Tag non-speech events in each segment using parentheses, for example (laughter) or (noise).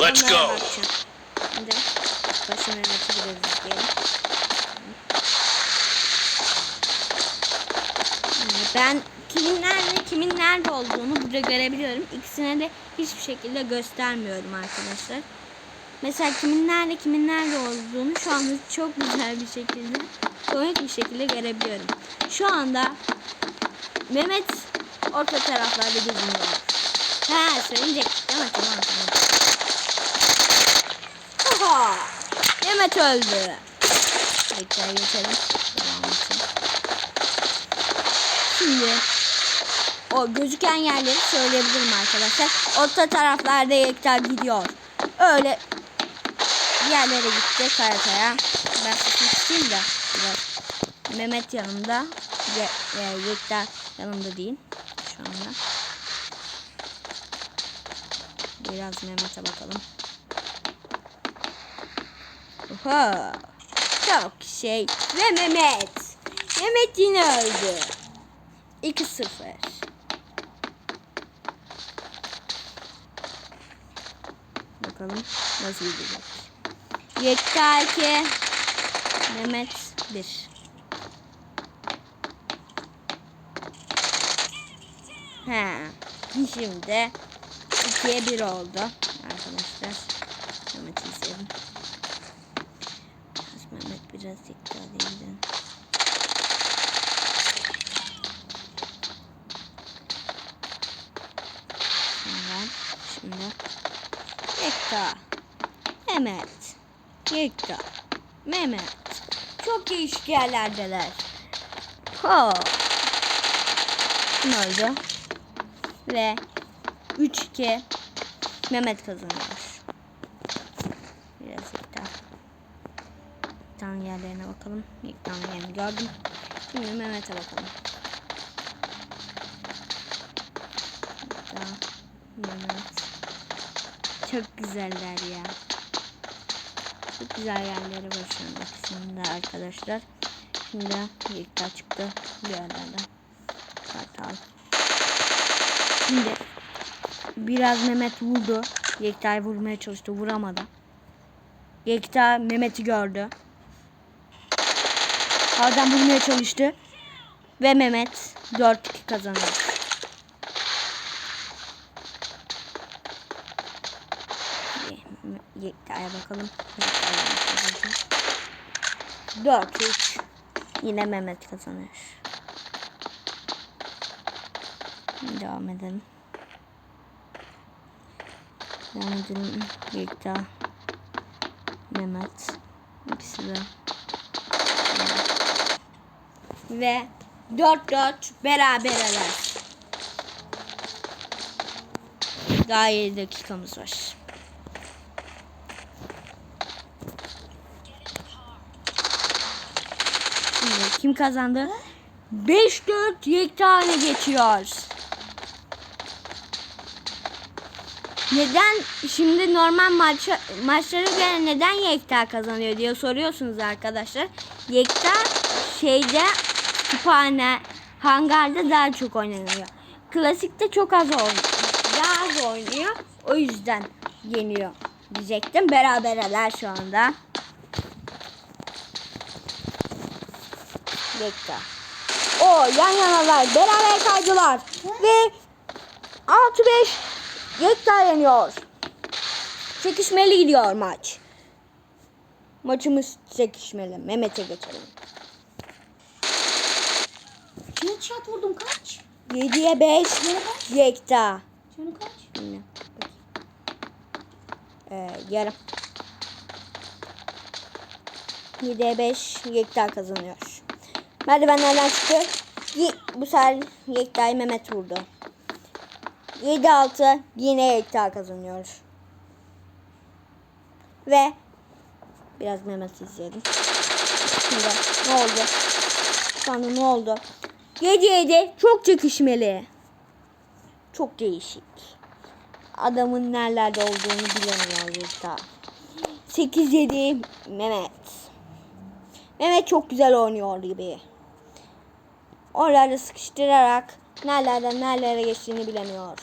Let's go. bakacağım. Hadi. Biraz izleyelim. Yani ben kimin nerede kimin nerede olduğunu burada görebiliyorum. İkisine de hiçbir şekilde göstermiyorum arkadaşlar. Mesela kimin nerede kimin nerede olduğunu şu anda çok güzel bir şekilde komik bir şekilde görebiliyorum. Şu anda Mehmet orta taraflarda geziniyor. Ha söyleyecektik mi? Tamam tamam. Oha! Mehmet öldü. Tekrar geçelim. Devam. Şimdi o gözüken yerleri söyleyebilirim arkadaşlar. Orta taraflarda Yekta gidiyor. Öyle yerlere gidecek haritaya. Ben kısayım da biraz. Mehmet yanımda. Ye, e, Yekta yanımda değil. Şu anda. Biraz Mehmet'e bakalım. Oha. Çok şey. Ve Mehmet. Mehmet yine öldü. 2-0. Bakalım nasıl gidecek. Yekta 2. Mehmet 1. He. Şimdi 2'ye 1 oldu. Arkadaşlar. Mehmet'i izleyelim. Biraz Mehmet biraz Yekta değildi. Şimdi, Yekta, Mehmet, Yekta, Mehmet. Çok değişik yerlerdeler. Ho. Kim öldü? Ve 3-2 Mehmet kazanıyor. Biraz Yekta. Yekta'nın yerlerine bakalım. Yekta'nın yerini gördüm. Şimdi Mehmet'e bakalım. Mehmet. Çok güzeller ya. Çok güzel yerleri var şu anda arkadaşlar. Şimdi Yekta çıktı bir yerlerden. Kartal. Şimdi biraz Mehmet vurdu. Yekta'yı vurmaya çalıştı. Vuramadı. Yekta Mehmet'i gördü. Havadan vurmaya çalıştı. Ve Mehmet 4-2 kazanıyor. Yekta'ya bakalım. Yekta'ya 4-3 Yine Mehmet kazanıyor. Devam edelim. Devam edelim. Yekta. Mehmet. İkisi de. Ve 4-4 beraberler. Daha 7 dakikamız var. Şimdi kim kazandı? 5-4 Yekta öne geçiyor. Neden şimdi normal maç, maçlara göre neden Yekta kazanıyor diye soruyorsunuz arkadaşlar. Yekta şeyde kütüphane hangarda daha çok oynanıyor. Klasikte çok az oynuyor. Daha az oynuyor. O yüzden yeniyor diyecektim. Beraberler şu anda. Yekta. O yan yanalar. Beraber kaydılar. Ve 6-5 Yekta yeniyor. Çekişmeli gidiyor maç. Maçımız çekişmeli. Mehmet'e geçelim. Headshot vurdum kaç? 7'ye 5 Yekta. Canı kaç? Bilmiyorum. Ee, yarım. 7'ye 5 Yekta kazanıyor. Merdivenlerden çıktı. Ye- Bu sefer Yekta'yı Mehmet vurdu. 7-6 yine Yekta kazanıyor. Ve biraz Mehmet izleyelim. Şimdi ne oldu? Anda ne oldu? 7-7 çok çekişmeli. Çok değişik. Adamın nerelerde olduğunu bilemiyor Yekta. 8-7 Mehmet. Mehmet çok güzel oynuyor gibi. Oralarda sıkıştırarak nerelerden nerelere geçtiğini bilemiyor.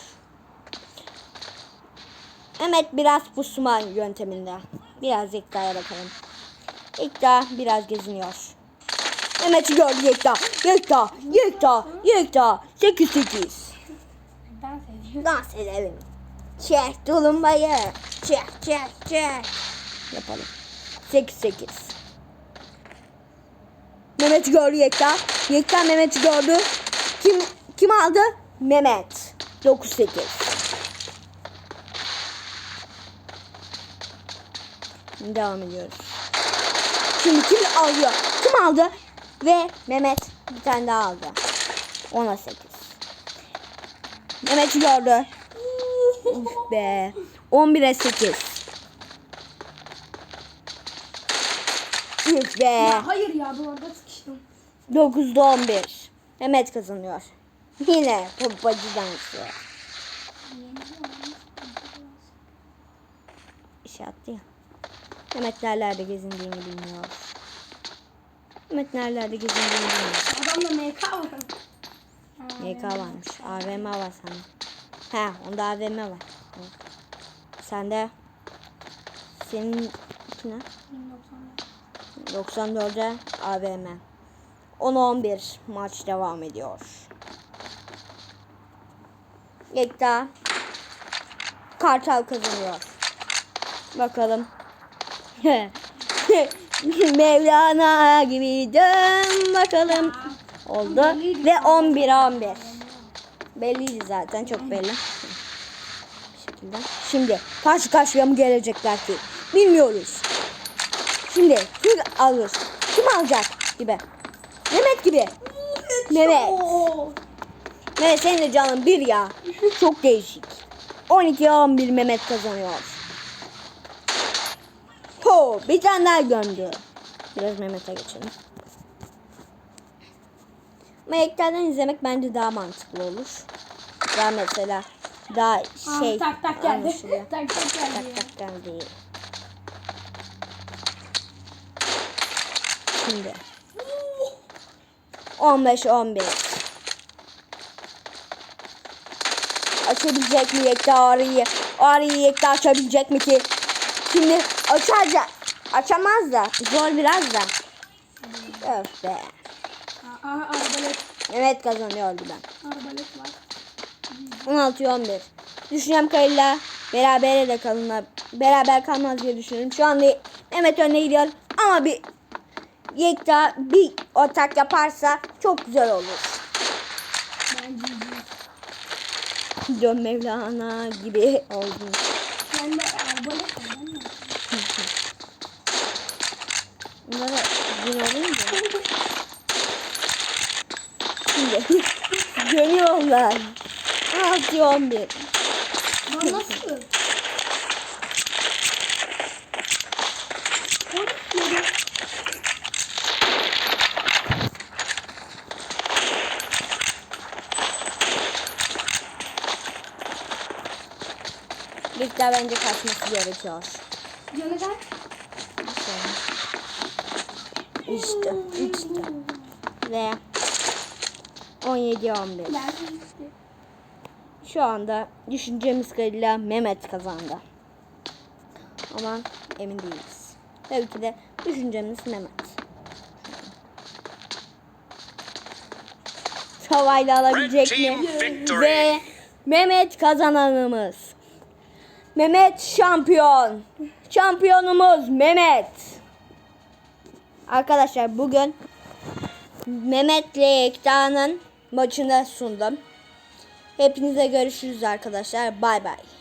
Mehmet biraz pusma yönteminde. Biraz Yekta'ya bakalım. Yekta biraz geziniyor. Mehmet'i gördü Yekta. Yekta, Yekta, Yekta. 8-8. Dans ediyor. Dans edelim. Çek tulumbayı. Çek, çek, çek. Yapalım. 8-8. Mehmet'i gördü Yekta. Yekta Mehmet'i gördü. Kim kim aldı? Mehmet. 9-8. Devam ediyoruz. Şimdi kim alıyor? Kim aldı? Ve Mehmet bir tane daha aldı. 10'a 8. Mehmet'i gördü. Uf (laughs) be. 11'e 8. Üf be. Ya hayır ya duvarda sıkıştım. 9'da 11. Mehmet kazanıyor. (laughs) Yine pompacı dansı. İşe attı ya. Mehmet nerelerde gezindiğini bilmiyor. Mehmet nerelerde bilmiyor. Adamda MK var. MK varmış. AVM var sende. He onda AVM var. Sende senin ne? 94'e AVM. 10-11 maç devam ediyor. Yekta Kartal kazanıyor. Bakalım. (laughs) (laughs) (laughs) Mevlana gibi dön bakalım. Oldu. Ve 11 11. Belliydi zaten çok belli. Bu şekilde. Şimdi karşı karşıya mı gelecekler ki? Bilmiyoruz. Şimdi kim alır? Kim alacak gibi? Mehmet gibi. Mehmet. Mehmet senin de canın bir ya. Çok değişik. 12 11 Mehmet kazanıyor. Ho, bir tane daha gömdü. Biraz Mehmet'e geçelim. Meleklerden izlemek bence daha mantıklı olur. Daha mesela daha şey Ah, (laughs) tak tak geldi. tak tak geldi. Tak tak geldi. Şimdi 15 11 Açabilecek mi Yekta arıyı? Arıyı Yekta açabilecek mi ki? Şimdi açacak. Açamaz da. Zor biraz da. Öf be. Aa, arbalet. Mehmet kazanıyordu ben. Arbalet var. 16 11. Düşüncem Kayı'yla beraber de kalınlar. Beraber kalmaz diye düşünüyorum. Şu anda Mehmet önüne gidiyor. Ama bir Yekta bir atak yaparsa çok güzel olur. Ben GG. Dön Mevlana gibi oldum. Bende arbalet var. Ben ne Bunlara gün olunca. Şimdi dönüyorlar. 16 11. Lan nasıl? Yekta bence kaçması gerekiyor. Canı? İşte, işte. Ve 17 11. Ben gitti. Şu anda düşüncemiz kadarıyla Mehmet kazandı. Ama emin değiliz. Tabii ki de düşüncemiz Mehmet. Havayla alabilecek mi? Ve Mehmet kazananımız. Mehmet şampiyon. Şampiyonumuz Mehmet. Arkadaşlar bugün Mehmet'le Yekta'nın maçını sundum. Hepinize görüşürüz arkadaşlar. Bay bay.